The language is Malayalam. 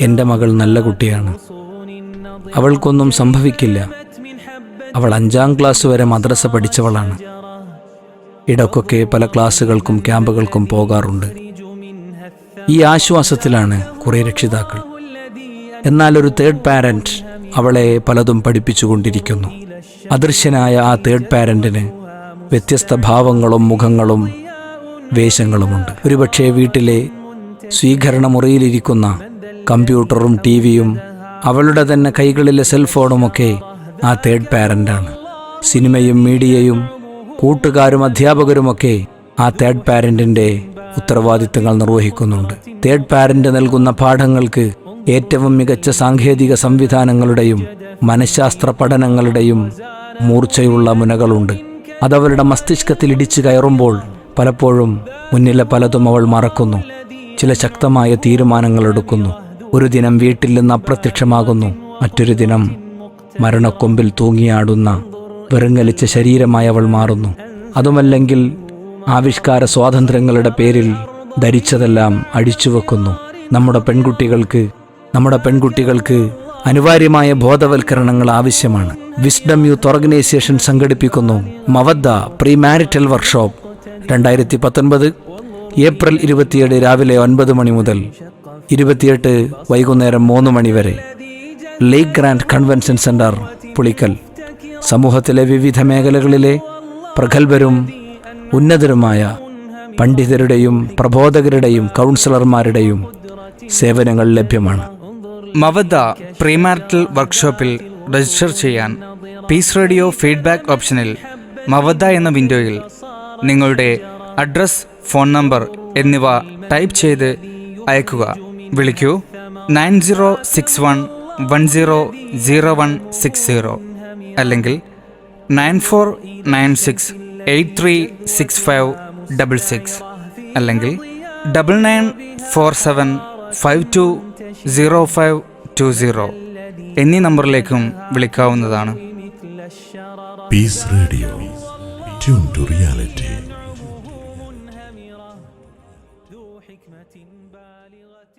എന്റെ മകൾ നല്ല കുട്ടിയാണ്. അവൾക്കൊന്നും സംഭവിക്കില്ല. അവൾ അഞ്ചാം ക്ലാസ് വരെ മദ്രസ പഠിച്ചവളാണ്. ഇടക്കൊക്കെ പല ക്ലാസ്സുകൾക്കും ക്യാമ്പുകൾക്കും പോകാറുണ്ട്. ഈ ആശ്വാസത്തിലാണ് കുറേ രക്ഷിതാക്കൾ. എന്നാൽ ഒരു തേർഡ് പാരന്റ് അവളെ പലതും പഠിപ്പിച്ചുകൊണ്ടിരിക്കുന്നു. അദൃശ്യനായ ആ തേർഡ് പാരന്റിന് വ്യത്യസ്ത ഭാവങ്ങളും മുഖങ്ങളും വേഷങ്ങളുമുണ്ട്. ഒരുപക്ഷെ വീട്ടിലെ സ്വീകരണ മുറിയിലിരിക്കുന്ന കമ്പ്യൂട്ടറും ടി വിയും അവളുടെ തന്നെ കൈകളിലെ സെൽഫോണുമൊക്കെ ആ തേർഡ് പാരന്റാണ് സിനിമയും മീഡിയയും കൂട്ടുകാരും അധ്യാപകരുമൊക്കെ ആ തേർഡ് പാരന്റിന്റെ ഉത്തരവാദിത്തങ്ങൾ നിർവഹിക്കുന്നുണ്ട്. തേർഡ് പാരന്റ് നൽകുന്ന പാഠങ്ങൾക്ക് ഏറ്റവും മികച്ച സാങ്കേതിക സംവിധാനങ്ങളുടെയും മനഃശാസ്ത്ര പഠനങ്ങളുടെയും മൂർച്ചയുള്ള മുനകളുണ്ട്. അതവരുടെ മസ്തിഷ്കത്തിൽ ഇടിച്ചു കയറുമ്പോൾ പലപ്പോഴും മുന്നിലെ പലതും അവൾ മറക്കുന്നു. ചില ശക്തമായ തീരുമാനങ്ങൾ എടുക്കുന്നു ഒരു ദിനം വീട്ടിൽ നിന്ന് അപ്രത്യക്ഷമാകുന്നു. മറ്റൊരു ദിനം മരണക്കൊമ്പിൽ തൂങ്ങിയാടുന്ന വെറുങ്ങലിച്ച ശരീരമായി അവൾ മാറുന്നു. അതുമല്ലെങ്കിൽ ആവിഷ്കാര സ്വാതന്ത്ര്യങ്ങളുടെ പേരിൽ ധരിച്ചതെല്ലാം അടിച്ചുവെക്കുന്നു നമ്മുടെ പെൺകുട്ടികൾക്ക് നമ്മുടെ പെൺകുട്ടികൾക്ക് അനിവാര്യമായ ബോധവൽക്കരണങ്ങൾ ആവശ്യമാണ്. വിസ്ഡം യൂത്ത് ഓർഗനൈസേഷൻ സംഘടിപ്പിക്കുന്നു. മവദ്ദ പ്രീ മാരിറ്റൽ വർക്ക്ഷോപ്പ് രണ്ടായിരത്തി പത്തൊൻപത് ഏപ്രിൽ ഇരുപത്തിയേഴ് രാവിലെ ഒൻപത് മണി മുതൽ ഇരുപത്തിയെട്ട് വൈകുന്നേരം മൂന്ന് മണി വരെ lake grand convention centre Pulikkal. സമൂഹത്തിലെ വിവിധ മേഖലകളിലെ പ്രഗത്ഭരും ഉന്നതരുമായ പണ്ഡിതരുടെയും പ്രബോധകരുടെയും കൗൺസിലർമാരുടെയും സേവനങ്ങൾ ലഭ്യമാണ്. മവദ പ്രീമാരിറ്റൽ വർക്ക്ഷോപ്പിൽ രജിസ്റ്റർ ചെയ്യാൻ പീസ് റേഡിയോ ഫീഡ്ബാക്ക് ഓപ്ഷനിൽ മവദ എന്ന വിൻഡോയിൽ നിങ്ങളുടെ അഡ്രസ് ഫോൺ നമ്പർ എന്നിവ ടൈപ്പ് ചെയ്ത് അയക്കുക. വിളിക്കൂ. Nine zero six one one zero zero one six zero അല്ലെങ്കിൽ nine four nine six eight three six five double six അല്ലെങ്കിൽ double nine four seven five two zero five two zero എന്നീ നമ്പറിലേക്കും വിളിക്കാവുന്നതാണ്. Piece radio to reality. حكمة بالغة